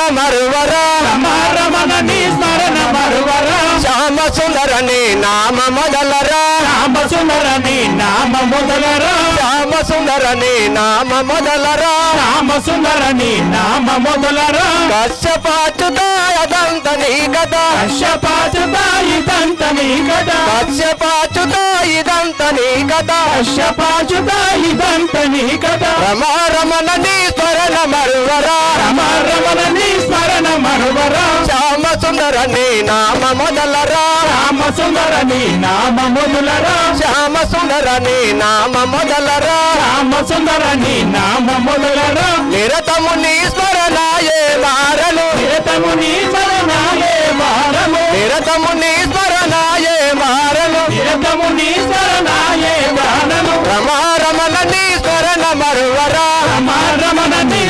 స్మరణ మరువరా రమ రమణ నీ స్మరణ మరువరా. శ్యామ సుందర నీ నామ మొదలరా. రామ సుందర నీ నామ మొదలరా. శ్యామ సుందర నీ నామ మొదలరా. రామ సుందర నీ నామ మొదలరా. కశ్యపాచుతాయదంత నీ కథ కశ్యపాచుత ఇదంత నీ ఇదంత నీ ఇదంత నీ కథ రమా రమణ నీ స్మరణ మరువరా. రమ రమణ నీ స్మరణ మరువరా. శ్యామ సుందర నీ నామ మొదలరా రామ సుందర నీ నామ మొదలరా శ్యామ సుందర నీ నామ మొదలరా రామ సుందర నీ నామ మొదలరా నిరతము నీ స్మరణాయే మారను చేతము నీ శరణాయే వారము నిరతము నీ స్మరణాయే మారను చేతము నీ శరణాయే వారము రమా రమణ నీ స్మరణ మరువరా. రమ రమణ నీ స్మరణ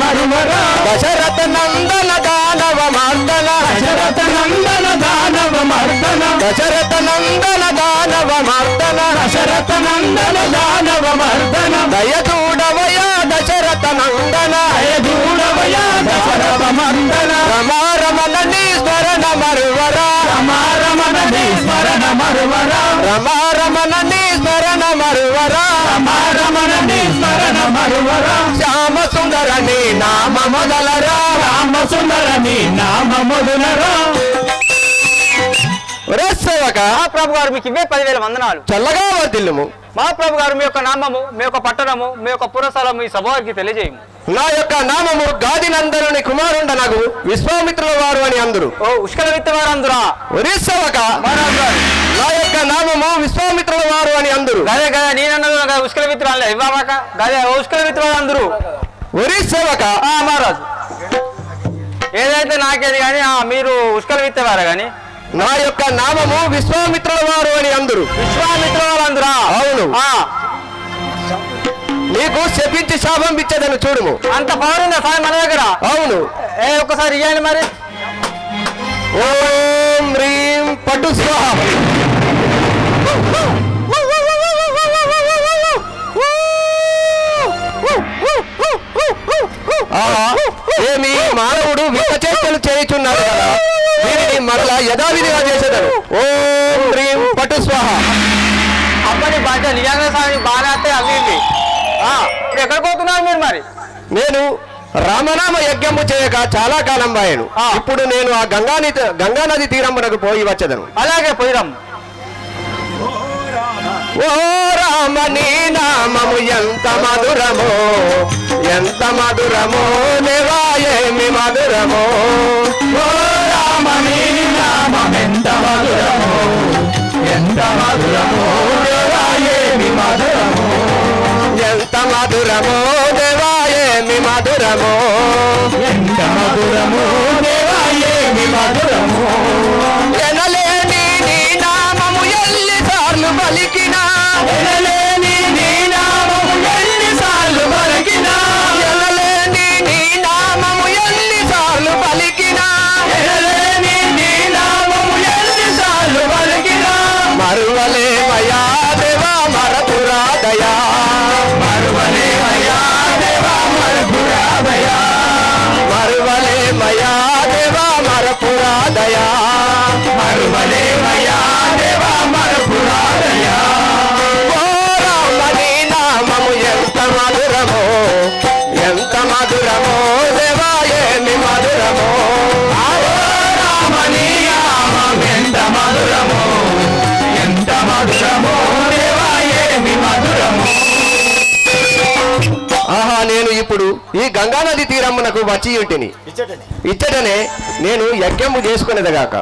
మరువరా దశరథ నందన దానవ మార్దన. దశరథ నందన దానవ మర్దన. దశరథ నందన దానవ మార్దన. దశరథ నందన దానవ మర్దన. దయదూడవయ దశరథ నందన. దూడవయ దశరథ మర్దన. రమా రమణ నీ స్మరణ మరువరా. రమ రమణ నీ స్మరణ మరువరా. రమా రమణ నీ స్మరణ మరువరా. రమ రమణ నీ స్మరణ మరువరా. శ్యామ సుందర నీ నామ మొదలరా రామ సుందర నీ నామ మొదలరా. ప్రభు గారు మీకు ఇవే పదివేల వందనాలు. చల్లగా వర్దిల్లుము మహాప్రభు గారు మీ యొక్క నామము మీ యొక్క పట్టణము మీ యొక్క పురస్థలము ఈ సభవారికి తెలియజేయము. నా యొక్క నామము గాదినందనుని కుమారుండనగు విశ్వామిత్రుల వారు అని అందరు. ఓ ఉష్కల విత్తవారందురా. ఒరే సేవక నా యొక్క నామము విశ్వామిత్రుల వారు అని అందరు. గదే గదే నేనన్నది ఉష్కల విత్తరాలే ఇవ్వమాక గదే ఉష్కల విత్తవారందరు ఒరే సేవక. ఆ మహారాజు. ఏదైతే నాకేది కానీ ఆ, మీరు ఉష్కల విత్తవారా కానీ నా యొక్క నామము విశ్వామిత్రుల వారు అని అందరు. విశ్వామిత్ర వాళ్ళందురా అవును. ఆ, నీకు శపించి శాపం ఇచ్చేదని చూడుము. అంత పవర్ ఉందా సార్ మన దగ్గర? అవును. ఏ ఒక్కసారి ఇవ్వండి మరి. ఓం హ్రీం పట్టు స్వాహ. ఇప్పుడు ఎక్కడికి పోతున్నారు మీరు మరి? నేను రామనామ యజ్ఞము చేయక చాలా కాలం బాయను. ఇప్పుడు నేను ఆ గంగాని గంగానది తీరమునకు పోయి వచ్చేదను. అలాగే పోయిరాం. ఓ రామ నీ నామము ఎంత మధురమో ఎంత మధురమో దేవా ఏమి మధురమో. ఓ రామ నీ నామం ఎంత మధురమో ఎంత మధురమో దేవా ఏమి మధురమో. ఎంత మధురమో దేవా ఏమి మధురమో? ఎంత మధురమో దేవా ఏమి మధురమో? ఈ గంగానది తీరమునకు వచ్చి ఉంటిని. ఇచ్చటనే. నేను యజ్ఞము చేసుకునేదిగాక.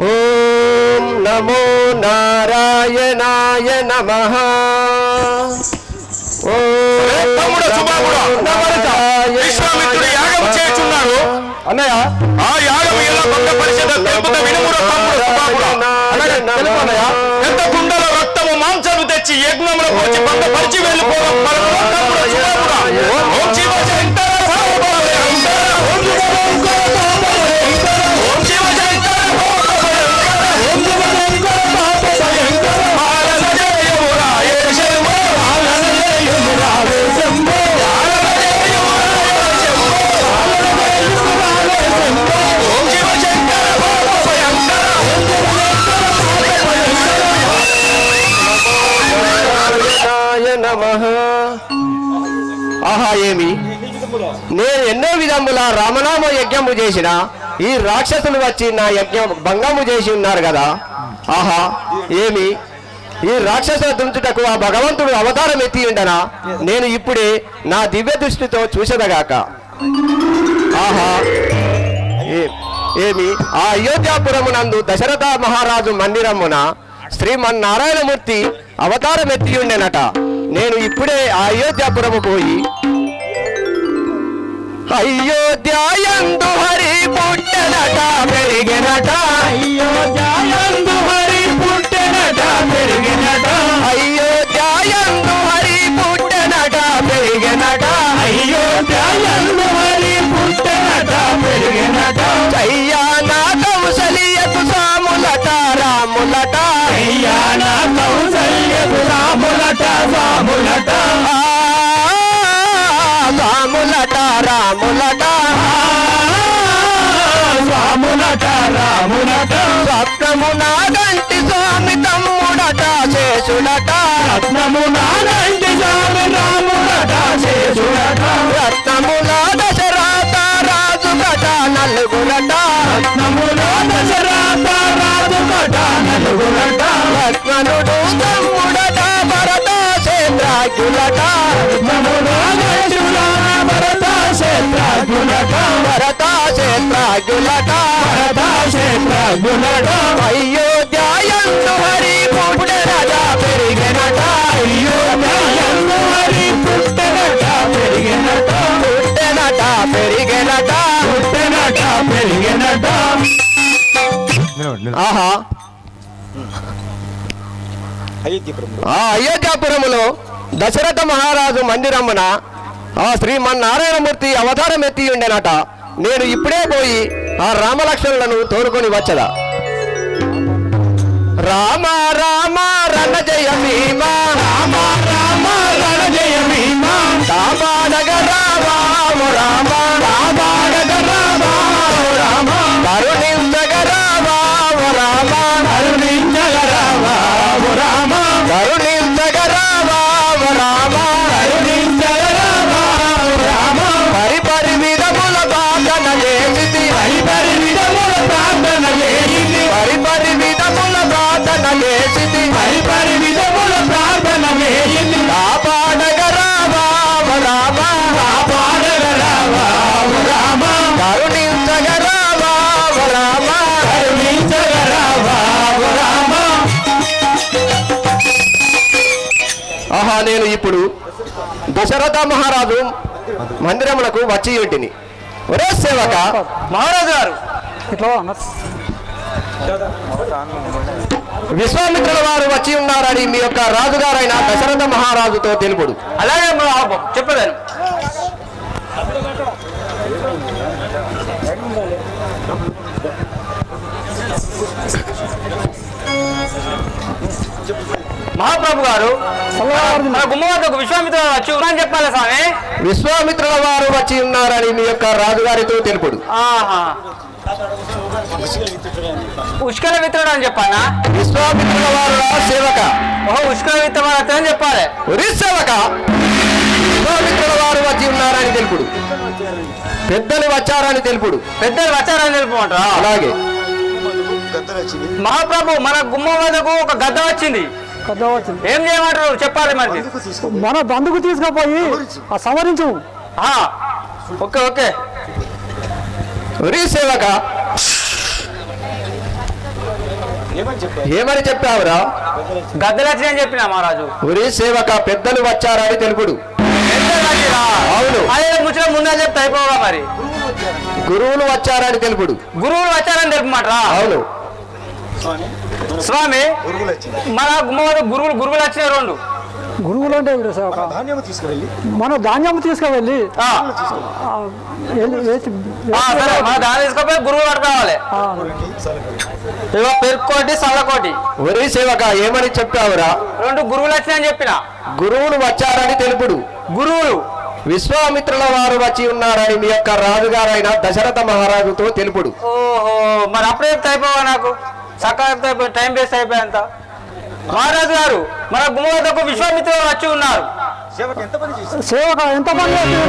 ఓం నమో నారాయణాయ నమ. అన్నయ్య? ఆ యాగం ఎలా భంగపరిచేదో తెలుపుతా వినుమురా తమ్ముడు సుబాబుడా. అలాగే తెలుపు అన్నయ్య. ఎంత కుండలో రక్తము మాంసము తెచ్చి యజ్ఞంలో పోచి భంగపరిచి వెళ్ళిపోవడం నేను ఎన్నో విధముల రామనామ యజ్ఞము చేసిన ఈ రాక్షసులు వచ్చి నా యజ్ఞం భంగము చేసి ఉన్నారు కదా. ఆహా ఏమి? ఈ రాక్షస దుంచుటకు ఆ భగవంతుడు అవతారం ఎత్తి ఉండనా? నేను ఇప్పుడే నా దివ్య దృష్టితో చూసదగాక. ఆహా ఏమి? ఆ అయోధ్యాపురమునందు దశరథ మహారాజు మందిరమున శ్రీమన్నారాయణమూర్తి అవతారం ఎత్తి ఉండెనట. నేను ఇప్పుడే ఆ అయోధ్యాపురము పోయి అయోధ్యాయందు హరి పుట్టెనట పెరిగినట. అయోధ్యాయందు హరి పుట్టెనట పెరిగినట. అయోధ్యాయందు హరి పుట్టెనట పెరిగినట. అయోధ్యాయందు హరి పుట్టెనట పెరిగినట. అయ్యా నా కౌసలియకు సాములట రాములట. అయ్యాన కౌసల్యకు రాములట ఆ, రాములట రాములట రాములట. స్వప్నము నాగంటి స్వామి తమ్ముడట శేషుడట. రత్నము నానంటి స్వామి రాములట శేషుడట. రత్నముల భరత భరత అయోధ్యాయందు హరి పెరిగినట. అయోధ్యయందు హరి పుట్టెనట పెరిగినట. పుట్టెనట పెరిగినట. పుట్టెనట పెరిగినట. ఆహా. ఆ అయోధ్యాపురములో దశరథ మహారాజు మందిరమున ఆ శ్రీమన్నారాయణమూర్తి అవతారం ఎత్తి ఉండేనట. నేను ఇప్పుడే పోయి ఆ రామలక్ష్మణులను తోడుకొని వచ్చదా రామ రామ రణ జయ భీమ రామ రామ రణ జయ రామ రామ ఇప్పుడు దశరథ మహారాజు మందిరములకు వచ్చి ఉంటిని. ఒరే సేవక మహారాజు గారు. విశ్వామిత్రుల వారు వచ్చి ఉన్నారని మీ యొక్క రాజుగారైన దశరథ మహారాజుతో తెలుపుడు. అలాగే మా- చెప్పలేను. మహాప్రభు గారు మన గుమ్మ వద్దకు విశ్వామిత్ర వచ్చి ఉన్నారని చెప్పాలి స్వామి? విశ్వామిత్రుల వారు వచ్చి ఉన్నారని మీ యొక్క రాజుగారితో తెలుపుడు. ఆహా. ఉష్కల విత్తనం అని చెప్పానా విశ్వామిత్రుల వారు సేవక. ఓహో ఉష్కల విత్తనం అని చెప్పాలి. సేవక. విశ్వామిత్రుల వారు వచ్చి ఉన్నారని తెలుపుడు. పెద్దలు వచ్చారని తెలుపుడు. పెద్దలు వచ్చారని తెలుపమంటారా అలాగే. మహాప్రభు మన గుమ్మ వద్దకు ఒక గద్ద వచ్చింది. ఏం చేయమంటారు? చెప్పాలి మరి. మన బంధుకు తీసుకుపోయి ఆ సవరించు. ఆ, ఓకే ఓకే. సేవక ఏమని చెప్పావురా? గద్దెలు వచ్చినాయని చెప్పిన మహారాజు? ఒరే సేవక పెద్దలు వచ్చారని తెలుపుడు. పెద్దలు వచ్చిరా? అవును. ముచ్చట ముందే చెప్తే అయిపోగా మరి? గురువులు వచ్చారని తెలుపుడు. గురువులు వచ్చారని తెలుపమాటరా? అవును. స్వామి మన గురువులు గురువులు వచ్చినాయి రెండు. గురువులు అంటే ఇక్కడ సేవక ధాన్యం తీసుకువెళ్ళి. మన ధాన్యం తీసుకువెళ్ళి. మన గురువులు పట్టుకోవాలి పెరుక్కోటి సల్లకోటి. ఒరే సేవక ఏమని చెప్పావురా? రెండు గురువులు వచ్చినాయని చెప్పిన. గురువులు వచ్చారని తెలుపుడు. గురువులు. విశ్వామిత్రుల వారు వచ్చి ఉన్నారని మీ యొక్క రాజుగారైన దశరథ మహారాజుతో తెలుపుడు. ఓహో మరి అప్పుడే అయిపోవా నాకు? సకాలం చెప్తే అయిపోయి టైం వేస్ట్ అయిపోయేంత మహారాజు గారు మన గుమ్మ వద్దకు విశ్వామిత్రులు వచ్చి ఉన్నారు. సేవక ఎంత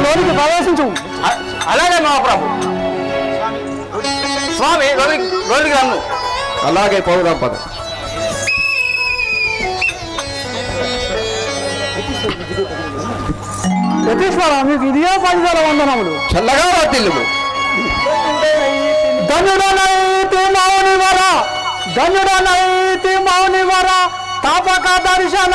లోనికి ప్రవేశించు? అలాగే మహాప్రభు. స్వామి లోనికి రన్ను అలాగే పౌరం పద. యతీశ్వర మీకు ఇదే పదివేల వందనములు. చల్లగా వర్తిల్లుము ధన్యుడనైతి మౌని వర ధన్యుడనైతి మౌనివర తాపక దర్శన